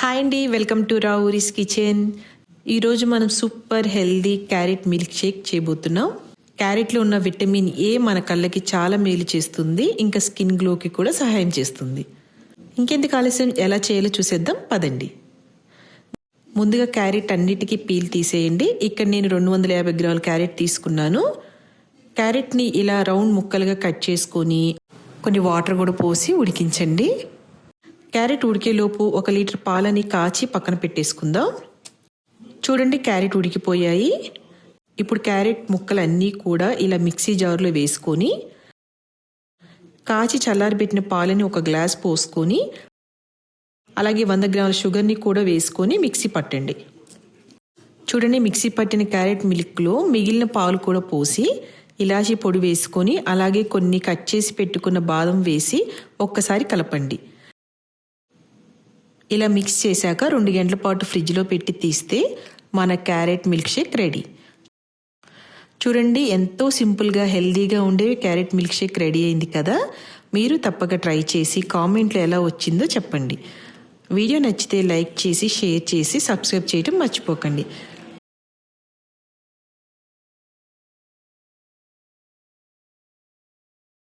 Hi అండి welcome to Ravuri's kitchen ఈరోజు మనం super healthy carrot milk shake చేయబోతున్నాం క్యారెట్లో ఉన్న విటమిన్ ఏ మన కళ్ళకి చాలా మేలు చేస్తుంది ఇంకా స్కిన్ గ్లోకి కూడా సహాయం చేస్తుంది. ఇంకెందుకు ఆలస్యం ఎలా చేయాలో చూసేద్దాం పదండి. ముందుగా క్యారెట్ అన్నిటికీ పీల్ తీసేయండి. ఇక్కడ నేను రెండు వందల యాభై గ్రాముల క్యారెట్ తీసుకున్నాను. క్యారెట్ని ఇలా రౌండ్ ముక్కలుగా కట్ చేసుకొని కొన్ని వాటర్ కూడా పోసి ఉడికించండి. క్యారెట్ ఉడికేలోపు ఒక లీటర్ పాలని కాచి పక్కన పెట్టేసుకుందాం. చూడండి క్యారెట్ ఉడికిపోయాయి. ఇప్పుడు క్యారెట్ ముక్కలన్నీ కూడా ఇలా మిక్సీ జార్లో వేసుకొని కాచి చల్లారిపెట్టిన పాలని ఒక గ్లాస్ పోసుకొని అలాగే వంద గ్రాముల షుగర్ని కూడా వేసుకొని మిక్సీ పట్టండి. చూడండి మిక్సీ పట్టిన క్యారెట్ మిల్క్లో మిగిలిన పాలు కూడా పోసి ఇలాచీ పొడి వేసుకొని అలాగే కొన్ని కట్ చేసి పెట్టుకున్న బాదం వేసి ఒక్కసారి కలపండి. ఇలా మిక్స్ చేశాక రెండు గంటల పాటు ఫ్రిడ్జ్లో పెట్టి తీస్తే మన క్యారెట్ మిల్క్ షేక్ రెడీ. చూడండి ఎంతో సింపుల్గా హెల్దీగా ఉండే క్యారెట్ మిల్క్ షేక్ రెడీ అయింది కదా? మీరు తప్పక ట్రై చేసి కామెంట్లో ఎలా వచ్చిందో చెప్పండి. వీడియో నచ్చితే లైక్ చేసి షేర్ చేసి సబ్స్క్రైబ్ చేయడం మర్చిపోకండి.